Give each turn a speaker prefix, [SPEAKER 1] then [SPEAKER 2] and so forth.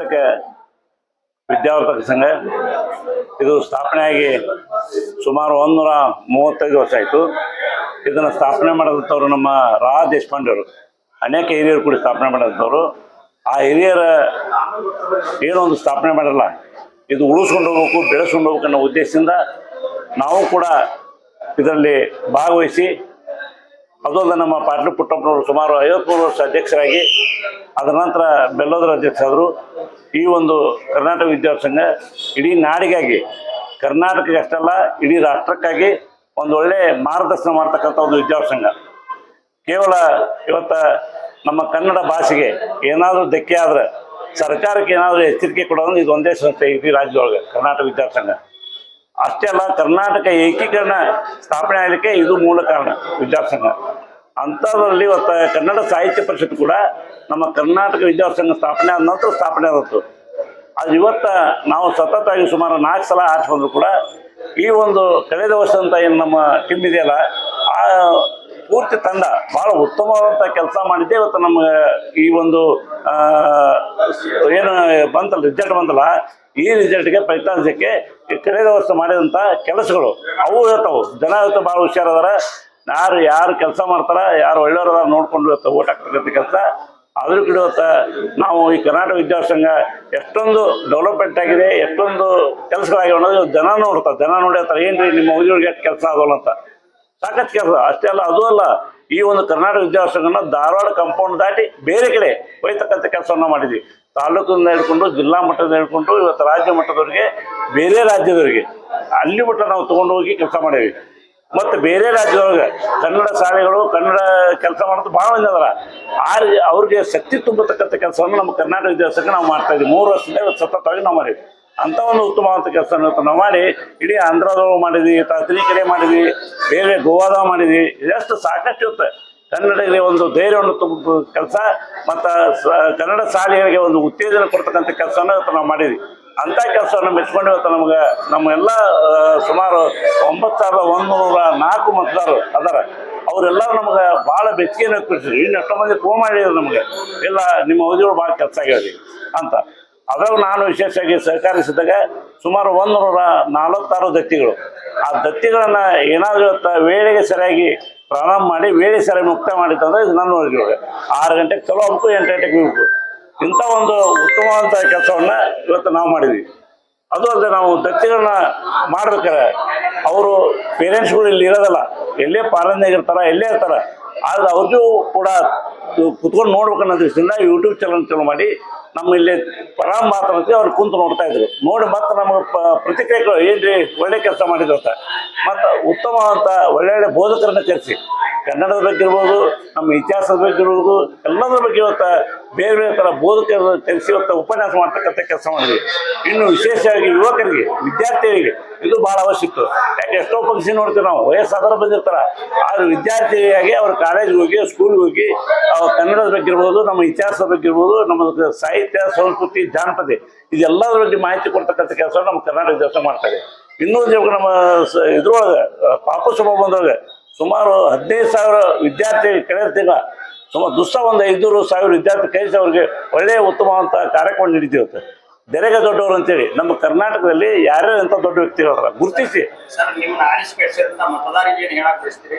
[SPEAKER 1] ಕರ್ನಾಟಕ ವಿದ್ಯಾವರ್ಧಕ ಸಂಘ, ಇದು ಸ್ಥಾಪನೆಯಾಗಿ ಸುಮಾರು ಒಂದೂರ ಮೂವತ್ತೈದು ವರ್ಷ ಆಯಿತು. ಇದನ್ನು ಸ್ಥಾಪನೆ ಮಾಡಿದಂಥವ್ರು ನಮ್ಮ ರಾ ದೇಶಪಾಂಡೆ ಅವರು ಅನೇಕ ಹಿರಿಯರು ಕೂಡ ಸ್ಥಾಪನೆ ಮಾಡಿದಂಥವ್ರು. ಆ ಹಿರಿಯರ ಏನೋ ಒಂದು ಸ್ಥಾಪನೆ ಮಾಡಲ್ಲ. ಇದು ಉಳಿಸ್ಕೊಂಡು ಹೋಗ್ಬೇಕು, ಬೆಳೆಸ್ಕೊಂಡು ಹೋಗ್ಬೇಕು ಅನ್ನೋ ಉದ್ದೇಶದಿಂದ ನಾವು ಕೂಡ ಇದರಲ್ಲಿ ಭಾಗವಹಿಸಿ ಅದಲ್ಲದೆ ನಮ್ಮ ಪಾಟೀಲ್ ಪುಟ್ಟಪ್ಪನವರು ಸುಮಾರು ಐವತ್ಮೂರು ವರ್ಷ ಅಧ್ಯಕ್ಷರಾಗಿ, ಅದರ ನಂತರ ಬೆಲ್ಲೋದರ ಅಧ್ಯಕ್ಷರಾದರು. ಈ ಒಂದು ಕರ್ನಾಟಕ ವಿದ್ಯಾಸಂಘ ಸಂಘ ಇಡೀ ನಾಡಿಗಾಗಿ, ಕರ್ನಾಟಕಕ್ಕೆ ಅಷ್ಟಲ್ಲ, ಇಡೀ ರಾಷ್ಟ್ರಕ್ಕಾಗಿ ಒಂದು ಒಳ್ಳೆ ಮಾರ್ಗದರ್ಶನ ಮಾಡ್ತಕ್ಕಂಥ ಒಂದು ವಿದ್ಯಾಸಂಘ ಸಂಘ. ಕೇವಲ ಇವತ್ತ ನಮ್ಮ ಕನ್ನಡ ಭಾಷೆಗೆ ಏನಾದರೂ ಧಕ್ಕೆ ಆದ್ರೆ, ಸರ್ಕಾರಕ್ಕೆ ಏನಾದರೂ ಎಚ್ಚರಿಕೆ ಕೊಡೋದು ಇದು ಒಂದೇ ಸಂಸ್ಥೆ ಇಡೀ ರಾಜ್ಯದೊಳಗೆ, ಕರ್ನಾಟಕ ವಿದ್ಯಾಸಂಘ ಸಂಘ. ಅಷ್ಟೇ ಅಲ್ಲ, ಕರ್ನಾಟಕ ಏಕೀಕರಣ ಸ್ಥಾಪನೆ ಆಗಲಿಕ್ಕೆ ಇದು ಮೂಲ ಕಾರಣ ವಿದ್ಯಾಸಂಘ ಸಂಘ. ಅಂಥದ್ರಲ್ಲಿ ಇವತ್ತು ಕನ್ನಡ ಸಾಹಿತ್ಯ ಪರಿಷತ್ ಕೂಡ ನಮ್ಮ ಕರ್ನಾಟಕ ವಿದ್ಯಾರ್ಥಿ ಸಂಘ ಸ್ಥಾಪನೆ ಆದ ನಂತರ ಸ್ಥಾಪನೆ ಆದತ್ತು ಅದು ಇವತ್ತು ನಾವು ಸತತವಾಗಿ ಸುಮಾರು ನಾಲ್ಕು ಸಲ ಬಂದ್ರು ಕೂಡ ಈ ಒಂದು ಕಳೆದ ವರ್ಷ ಅಂತ ಏನು ನಮ್ಮ ಟೀಮ್ ಇದೆಯಲ್ಲ, ಆ ಪೂರ್ತಿ ತಂಡ ಬಹಳ ಉತ್ತಮವಾದಂಥ ಕೆಲಸ ಮಾಡಿದ್ದೆ ಇವತ್ತು ನಮಗೆ ಈ ಒಂದು ಏನು ಬಂತಲ್ಲ ರಿಸಲ್ಟ್ ಬಂತಲ್ಲ, ಈ ರಿಸಲ್ಟ್ಗೆ ಫಲಿತಾಂಶಕ್ಕೆ ಕಳೆದ ವರ್ಷ ಮಾಡಿದಂಥ ಕೆಲಸಗಳು ಅವು ಇರ್ತಾವೆ ಜನ ಇವತ್ತು ಭಾಳ ಹುಷಾರದಾರ. ಯಾರು ಯಾರು ಕೆಲಸ ಮಾಡ್ತಾರ, ಯಾರು ಒಳ್ಳೆಯವ್ರ ನೋಡ್ಕೊಂಡು ಇವತ್ತು ಓಟ್ ಹಾಕ್ತಕ್ಕಂಥ ಕೆಲಸ. ಅದ್ರ ಕಡೆ ಇವತ್ತು ನಾವು ಈ ಕರ್ನಾಟಕ ವಿದ್ಯಾರ್ಥಿ ಸಂಘ ಎಷ್ಟೊಂದು ಡೆವಲಪ್ಮೆಂಟ್ ಆಗಿದೆ, ಎಷ್ಟೊಂದು ಕೆಲಸಗಳಾಗಿವೆ ಅನ್ನೋದು ಜನ ನೋಡ್ತಾರೆ. ಜನ ನೋಡಿರ್ತಾರೆ ಏನ್ರಿ ನಿಮ್ಮ ಉದ್ಯೋಗ ಕೆಲಸ ಆಗೋಲ್ಲ ಅಂತ? ಸಾಕಷ್ಟು ಕೆಲಸ. ಅಷ್ಟೇ ಅಲ್ಲ, ಅದು ಅಲ್ಲ, ಈ ಒಂದು ಕರ್ನಾಟಕ ವಿದ್ಯಾರ್ಥಿ ಸಂಘನ ಧಾರವಾಡ ಕಾಂಪೌಂಡ್ ದಾಟಿ ಬೇರೆ ಕಡೆ ಒಯ್ತಕ್ಕಂಥ ಕೆಲಸವನ್ನು ಮಾಡಿದ್ವಿ. ತಾಲೂಕಿಂದ ಹಿಡ್ಕೊಂಡು, ಜಿಲ್ಲಾ ಮಟ್ಟದಿಂದ ಹಿಡ್ಕೊಂಡು, ಇವತ್ತು ರಾಜ್ಯ ಮಟ್ಟದವರಿಗೆ, ಬೇರೆ ರಾಜ್ಯದವರಿಗೆ. ಅಲ್ಲಿ ಮಟ್ಟ ನಾವು ತೊಗೊಂಡು ಹೋಗಿ ಕೆಲಸ ಮಾಡೀವಿ ಮತ್ತು ಬೇರೆ ರಾಜ್ಯದೊಳಗೆ ಕನ್ನಡ ಶಾಲೆಗಳು, ಕನ್ನಡ ಕೆಲಸ ಮಾಡೋದು ಭಾಳ ಮಂದಿ ಅದರ. ಆ ಅವ್ರಿಗೆ ಶಕ್ತಿ ತುಂಬತಕ್ಕಂಥ ಕೆಲಸವನ್ನು ನಮ್ಮ ಕರ್ನಾಟಕ ದೇಶಕ್ಕೆ ನಾವು ಮಾಡ್ತಾ ಇದ್ದೀವಿ ಮೂರು ವರ್ಷದಿಂದ ಸತತವಾಗಿ ನಾವು ಮಾಡಿದ್ವಿ. ಅಂತ ಒಂದು ಉತ್ತಮವಾದಂಥ ಕೆಲಸ ನಾವು ಮಾಡಿ, ಇಡೀ ಆಂಧ್ರದೊಳಗೆ ಮಾಡಿದ್ವಿ ಕಡೆ ಮಾಡಿದ್ವಿ, ಬೇರೆ ಗೋವಾದ ಮಾಡಿದ್ವಿ. ಎಷ್ಟು ಸಾಕಷ್ಟು ಇರುತ್ತೆ ಕನ್ನಡಿಗರಿಗೆ ಒಂದು ಧೈರ್ಯವನ್ನು ತುಂಬ ಕೆಲಸ, ಮತ್ತು ಕನ್ನಡ ಶಾಲೆಗಳಿಗೆ ಒಂದು ಉತ್ತೇಜನ ಕೊಡ್ತಕ್ಕಂಥ ಕೆಲಸನ ನಾವು ಮಾಡಿದ್ವಿ. ಅಂಥ ಕೆಲಸವನ್ನು ಮೆಚ್ಕೊಂಡು ಇವತ್ತು ನಮ್ಗೆ. ನಮ್ಮೆಲ್ಲ ಸುಮಾರು ಒಂಬತ್ತು ಸಾವಿರದ ಒಂದು ನೂರ ನಾಲ್ಕು ಮತದಾರರು ಅದಾರ. ಅವರೆಲ್ಲ ನಮ್ಗೆ ಭಾಳ ಬೆಚ್ಚಿಗೆನ ವ್ಯಕ್ತಪಡಿಸಿದ್ರು ಇನ್ನು ಎಷ್ಟೋ ಮಂದಿ ಫೋನ್ ಮಾಡಿದ್ರು ನಮಗೆ. ಇಲ್ಲ, ನಿಮ್ಮ ಅವಧಿಗಳು ಭಾಳ ಕೆಲಸ ಆಗ್ಯಾವ್ರಿ ಅಂತ. ಅದ್ರಾಗ ನಾನು ವಿಶೇಷವಾಗಿ ಸಹಕರಿಸಿದಾಗ ಸುಮಾರು ಒಂದು ನೂರ ನಲವತ್ತಾರು ದತ್ತಿಗಳು. ಆ ದತ್ತಿಗಳನ್ನ ಏನಾದರೂ ವೇಳೆಗೆ ಸರಿಯಾಗಿ ಪ್ರಾರಂಭ ಮಾಡಿ, ವೇಳೆ ಸರಿಯಾಗಿ ಮುಕ್ತ ಮಾಡಿತ್ತಂದ್ರೆ ಇದು ನನ್ನ ಒಳಗೆ ಆರು ಗಂಟೆಗೆ ಚಲೋ ಹೋಗ್ಬೇಕು ಎಂಟು ಗಂಟೆಗೆ ಹೋಗ್ಬೇಕು. ಇಂಥ ಒಂದು ಉತ್ತಮವಾದಂಥ ಕೆಲಸವನ್ನ ಇವತ್ತು ನಾವು ಮಾಡಿದ್ವಿ. ಅದು ಅಲ್ಲದೆ ನಾವು ದತ್ತಿಗಳನ್ನ ಮಾಡ್ಬೇಕಾರೆ ಅವರು ಪೇರೆಂಟ್ಸ್ಗಳು ಇಲ್ಲಿ ಇರೋದಲ್ಲ, ಎಲ್ಲೇ ಪಾಲನೆಗೆ ಇರ್ತಾರ ಎಲ್ಲೇ ಇರ್ತಾರ. ಆದ್ರೆ ಅವ್ರಿಗೂ ಕೂಡ ಕುತ್ಕೊಂಡು ನೋಡ್ಬೇಕನ್ನೋ ದೃಷ್ಟಿಯಿಂದ ಯೂಟ್ಯೂಬ್ ಚಾನಲ್ ಚಾಲು ಮಾಡಿ ನಮ್ಮ ಇಲ್ಲಿ ಪರಾಮ್ ಮಾತಾಡ್ತೀವಿ ಅವ್ರು ಕುಂತು ನೋಡ್ತಾ ಇದ್ರು. ನೋಡಿ ಮತ್ತೆ ನಮಗೆ ಪ್ರತಿಕ್ರಿಯೆಗಳು ಏನ್ರಿ ಒಳ್ಳೆ ಕೆಲಸ ಮಾಡಿದ್ರು ಅಂತ. ಮತ್ತು ಉತ್ತಮವಾದಂಥ ಒಳ್ಳೆ ಬೋಧಕರನ್ನ ಕರೆಸಿ. ಕನ್ನಡದ ಬಗ್ಗೆ ಇರ್ಬೋದು ನಮ್ಮ ಇತಿಹಾಸದ ಬಗ್ಗೆ ಇರ್ಬೋದು ಎಲ್ಲದರ ಬಗ್ಗೆ ಇವತ್ತು ಬೇರೆ ಬೇರೆ ಥರ ಬೋಧಕರು ತೆಗೆಸಿ ಇವತ್ತು ಉಪನ್ಯಾಸ ಮಾಡ್ತಕ್ಕಂಥ ಕೆಲಸ ಮಾಡಿದ್ವಿ. ಇನ್ನು ವಿಶೇಷವಾಗಿ ಯುವಕರಿಗೆ, ವಿದ್ಯಾರ್ಥಿಗಳಿಗೆ ಇದು ಭಾಳ ಅವಶ್ಯಕ. ಯಾಕೆ, ಎಷ್ಟೋ ಪಕ್ಷಿ ನೋಡ್ತೀವಿ ನಾವು ವಯಸ್ಸಾದರೂ ಬಂದಿರ್ತಾರೆ. ಆದ್ರೆ ವಿದ್ಯಾರ್ಥಿಯಾಗಿ ಅವ್ರ ಕಾಲೇಜ್ಗೆ ಹೋಗಿ, ಸ್ಕೂಲ್ಗೆ ಹೋಗಿ ಅವ್ರ ಕನ್ನಡದ ಬಗ್ಗೆ ಇರ್ಬೋದು ನಮ್ಮ ಇತಿಹಾಸದ ಬಗ್ಗೆ ಇರ್ಬೋದು ನಮ್ಮ ಸಾಹಿತ್ಯ, ಸಂಸ್ಕೃತಿ, ಜಾನಪದ, ಇದೆಲ್ಲದರ ಬಗ್ಗೆ ಮಾಹಿತಿ ಕೊಡ್ತಕ್ಕಂಥ ಕೆಲಸ ನಮ್ಮ ಕರ್ನಾಟಕ ದೇಶ ಮಾಡ್ತಾರೆ ಇನ್ನೊಂದು ನಮ್ಮ ಇದ್ರೊಳಗೆ ಪಾಪ ಬಂದೊಳಗೆ ಸುಮಾರು ಹದಿನೈದು ಸಾವಿರ ವಿದ್ಯಾರ್ಥಿ ಕಳೆದ ಸುಮಾರು ದುಸ್ಸ ಒಂದು ಐದುನೂರು ಸಾವಿರ ವಿದ್ಯಾರ್ಥಿ ಕಳಿಸಿ ಅವ್ರಿಗೆ ಒಳ್ಳೆಯ ಉತ್ತಮವಾದಂಥ ಕಾರ್ಯಕ್ರಮ ನಡೀತಿರುತ್ತೆ ಬೆರೆಗೆ ದೊಡ್ಡವರು ಅಂತೇಳಿ, ನಮ್ಮ ಕರ್ನಾಟಕದಲ್ಲಿ ಯಾರ್ಯಾರು ಎಂಥ ದೊಡ್ಡ ವ್ಯಕ್ತಿಗಳ ಗುರುತಿಸಿ.
[SPEAKER 2] ಸರ್, ನಿಮ್ಮನ್ನ ಮತದಾರರಿಗೆ ಏನು ಹೇಳಕ್ ಬಯಸ್ತೀರಿ?